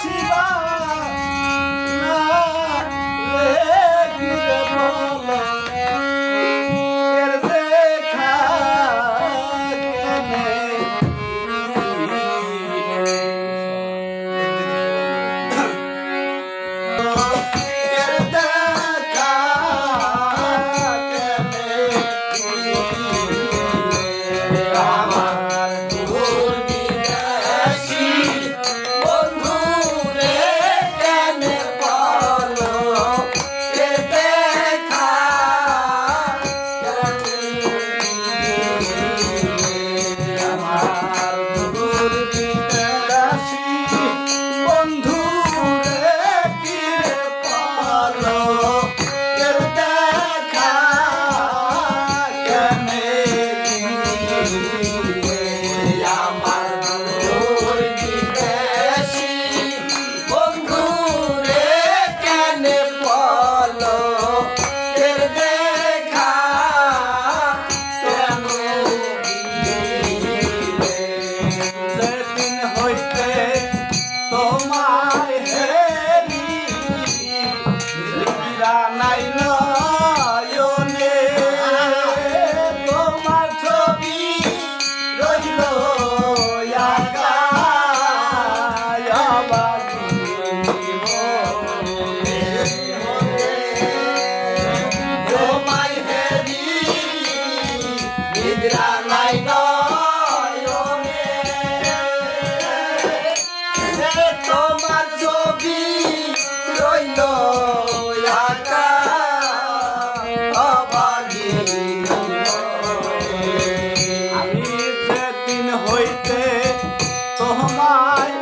しば হইতে Bye.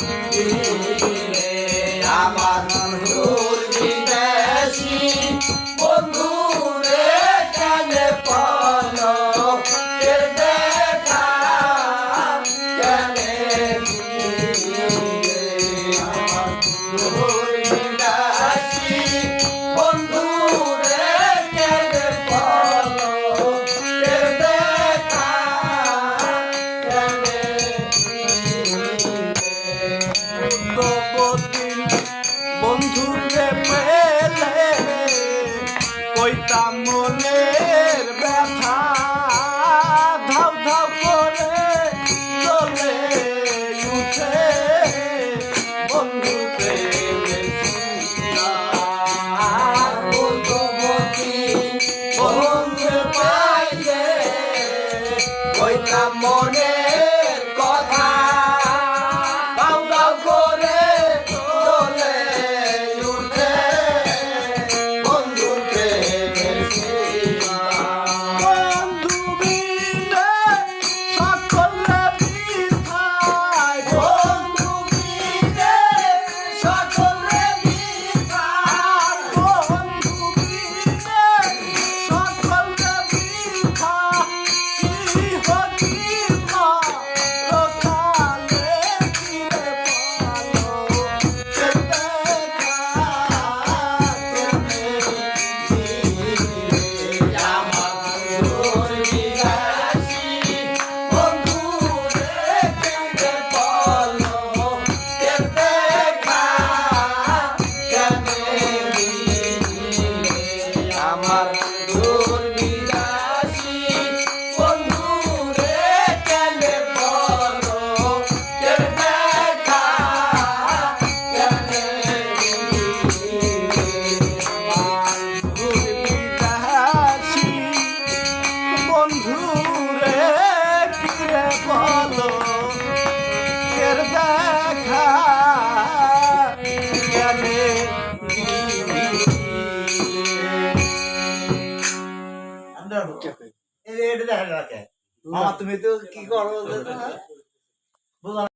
Música এটা দেখা রাখে আমার তুমি তো কি করো?